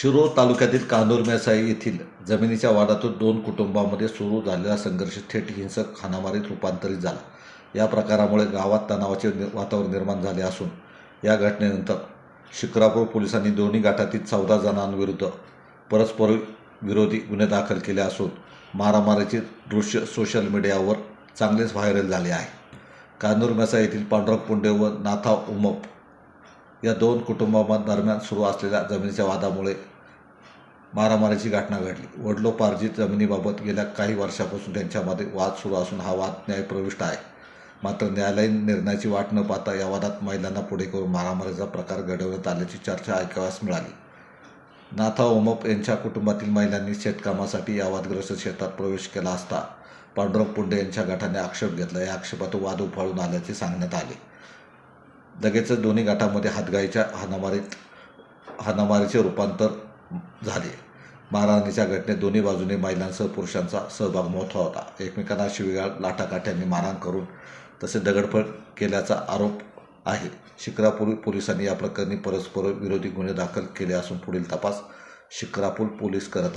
शिरो तालुक्यातील कानूर मेसाई येथील जमिनीच्या वादातून दोन कुटुंबामध्ये सुरू झालेला संघर्ष थेट हिंसक हाणामारीत रूपांतरित झाला. या प्रकारामुळे गावात तणावाचे वातावरण निर्माण झाले असून या घटनेनंतर शिक्रापूर पोलिसांनी दोन्ही गटातील चौदा जणांविरुद्ध परस्पर विरोधी गुन्हे दाखल केले असून मारामारीचे दृश्य सोशल मीडियावर चांगलेच व्हायरल झाले आहे. कानूर मेसा येथील पांडुरंग पुंडे व नाथा उमप या दोन कुटुंबांदरम्यान सुरू असलेल्या जमिनीच्या वादामुळे मारामारीची घटना घडली. वडलोपार्जित जमिनीबाबत गेल्या काही वर्षापासून त्यांच्यामध्ये वाद सुरू असून हा वाद न्यायप्रविष्ट आहे. मात्र न्यायालयीन निर्णयाची वाट न पाहता या वादात महिलांना पुढे करून मारामारीचा प्रकार घडवण्यात आल्याची चर्चा ऐकाव्यास मिळाली. नाथा ओमप यांच्या कुटुंबातील महिलांनी शेतकामासाठी या वादग्रस्त शेतात प्रवेश केला असता पांडुरंग पुंडे यांच्या गटाने आक्षेप घेतला. या आक्षेपातून वाद उफाळून आल्याचे सांगण्यात आले. लगेचच दोन्ही गटामध्ये हातगाईच्या हाणामारीत हाणामारीचे रूपांतर झाले. मारहाणीच्या घटनेत दोन्ही बाजूने महिलांसह पुरुषांचा सहभाग मोठा होता. एकमेकांना शिवीगाळ लाटाकाठ्यांनी मारहाण करून तसे दगडफड केल्याचा आरोप आहे. शिक्रापूर पोलिसांनी या प्रकरणी परस्पर विरोधी गुन्हे दाखल केले असून पुढील तपास शिक्रापूर पोलीस करत आहेत